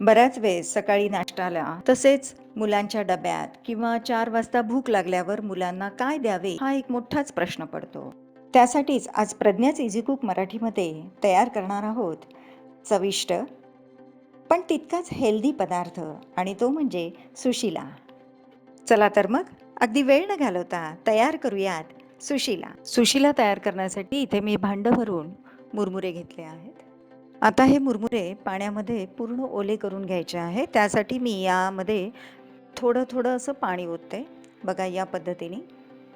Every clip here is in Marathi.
बऱ्याच वेळेस सकाळी नाश्ताला तसेच मुलांच्या डब्यात किंवा चार वाजता भूक लागल्यावर मुलांना काय द्यावे हा एक मोठाच प्रश्न पडतो. त्यासाठीच आज प्रज्ञाच इझी कुक मराठीमध्ये तयार करणार आहोत. चविष्ट पण तितकाच हेल्दी पदार्थ आणि तो म्हणजे सुशिला. चला तर मग अगदी वेळ न घालवता तयार करूयात सुशिला. सुशिला तयार करण्यासाठी इथे मी भांडं भरून मुरमुरे घेतले आहेत. आता हे मुरमुरे पाण्यामध्ये पूर्ण ओले करून घ्यायचे आहे. त्यासाठी मी यामध्ये थोडं थोडं असं पाणी ओतते. बघा या पद्धतीने.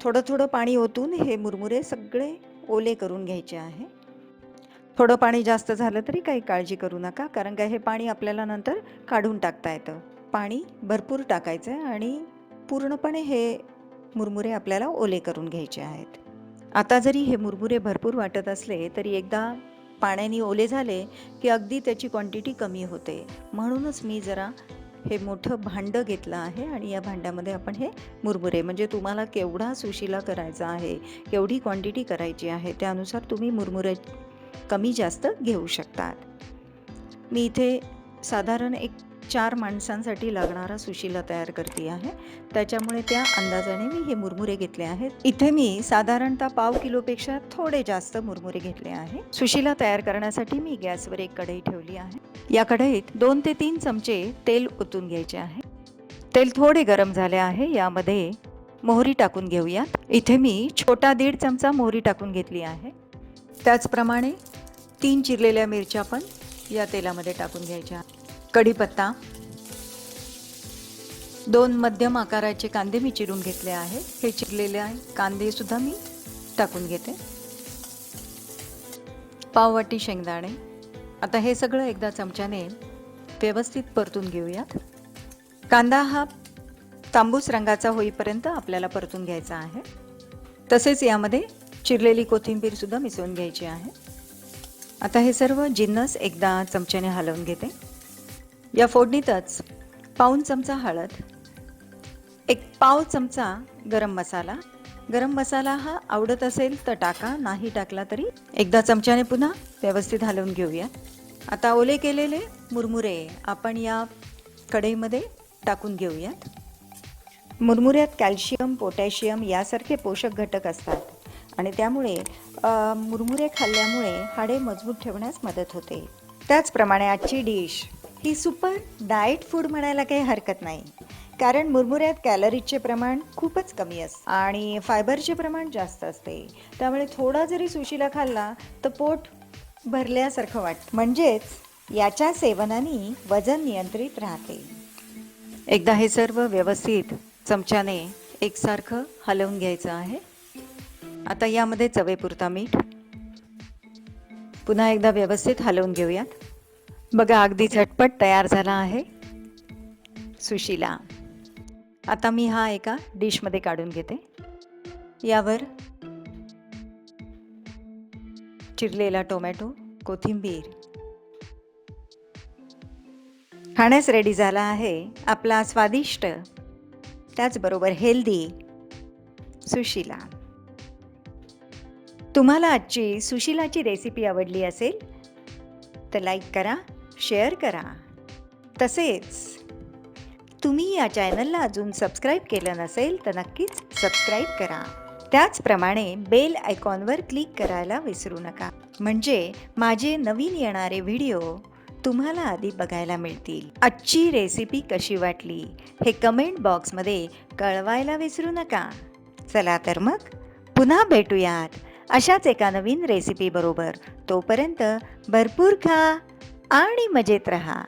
थोडं थोडं पाणी ओतून हे मुरमुरे सगळे ओले करून घ्यायचे आहे. थोडं पाणी जास्त झालं तरी काही काळजी करू नका कारण काय हे पाणी आपल्याला नंतर काढून टाकता येतं. पाणी भरपूर टाकायचं आहे आणि पूर्णपणे हे मुरमुरे आपल्याला ओले करून घ्यायचे आहेत. आता जरी हे मुरमुरे भरपूर वाटत असले तरी एकदा पाण्याने ओले झाले की अगदी त्याची क्वांटिटी कमी होते. म्हणूनच मी जरा हे मोठं भांडं घेतलं आहे आणि या भांड्यामध्ये आपण हे मुरमुरे म्हणजे तुम्हाला केवढा सुशिला करायचा आहे केवढी क्वांटिटी करायची आहे त्यानुसार तुम्ही मुरमुरे कमी जास्त घेऊ शकतात. मी इथे साधारण एक चार माणसांसाठी लागणारा सुशिला तयार करते आहे. त्याच्यामुळे त्या अंदाजाने मी हे मुरमुरे घेतले आहेत. इथे मी साधारणतः पाव किलोपेक्षा थोडे जास्त मुरमुरे घेतले आहे. सुशिला तयार करण्यासाठी मी गॅसवर एक कढई ठेवली आहे. या कढईत दोन ते तीन चमचे तेल ओतून घ्यायचे आहे. तेल थोडे गरम झाले आहे. यामध्ये मोहरी टाकून घेऊयात. इथे मी छोटा दीड चमचा मोहरी टाकून घेतली आहे. त्याचप्रमाणे तीन चिरलेल्या मिरच्या पण या तेलामध्ये टाकून घ्यायच्या कढीपत्ता दोन मध्यम आकाराचे कांदे मी चिरून घेतले आहे हे चिरलेले कांदे सुद्धा मी टाकून घेते. पाववाटी शेंगदाणे. आता हे सगळं एकदा चमच्याने व्यवस्थित परतून घेऊयात. कांदा हा तांबूस रंगाचा होईपर्यंत आपल्याला परतून घ्यायचा आहे. तसेच यामध्ये चिरलेली कोथिंबीर सुद्धा मिसळून घ्यायची आहे. आता हे सर्व जिन्नस एकदा चमच्याने हलवून घेते. या फोडणीतच पाऊन चमचा हळद एक पाव चमचा गरम मसाला. गरम मसाला हा आवडत असेल तर टाका नाही टाकला तरी एकदा चमच्याने पुन्हा व्यवस्थित हलवून घेऊया. आता ओले केलेले मुरमुरे आपण या कढईमध्ये टाकून घेऊयात. मुरमुऱ्यात कॅल्शियम पोटॅशियम यासारखे पोषक घटक असतात आणि त्यामुळे मुरमुरे खाल्ल्यामुळे हाडे मजबूत ठेवण्यास मदत होते. त्याचप्रमाणे आजची डिश ही सुपर डाएट फूड म्हणायला काही हरकत नाही. कारण मुरमुऱ्यात कॅलरीजचे प्रमाण खूपच कमी असते आणि फायबरचे प्रमाण जास्त असते. त्यामुळे थोडा जरी सुशीला खाल्ला तर पोट भरल्यासारखं वाटतं म्हणजेच याच्या सेवनाने वजन नियंत्रित राहते. एकदा हे सर्व व्यवस्थित चमच्याने एकसारखं हलवून घ्यायचं आहे. आता यामध्ये चवेपुरता मीठ. पुन्हा एकदा व्यवस्थित हलवून घेऊयात. बघा अगदी झटपट तयार झाला आहे सुशिला. आता मी हा एका डिशमध्ये काढून घेते. यावर चिरलेला टोमॅटो कोथिंबीर. खाण्यास रेडी झाला आहे आपला स्वादिष्ट त्याचबरोबर हेल्दी सुशिला. तुम्हाला आजची सुशिलाची रेसिपी आवडली असेल तर लाईक करा. शेअर करा. तसेच तुम्ही या चॅनलला अजून सबस्क्राईब केलं नसेल तर नक्कीच सबस्क्राईब करा. त्याचप्रमाणे बेल आयकॉनवर क्लिक करायला विसरू नका. म्हणजे माझे नवीन येणारे व्हिडिओ तुम्हाला आधी बघायला मिळतील. आजची रेसिपी कशी वाटली हे कमेंट बॉक्समध्ये कळवायला विसरू नका. चला तर मग पुन्हा भेटूयात अशाच एका नवीन रेसिपीबरोबर. तोपर्यंत भरपूर खा. आणि मजेत रहा.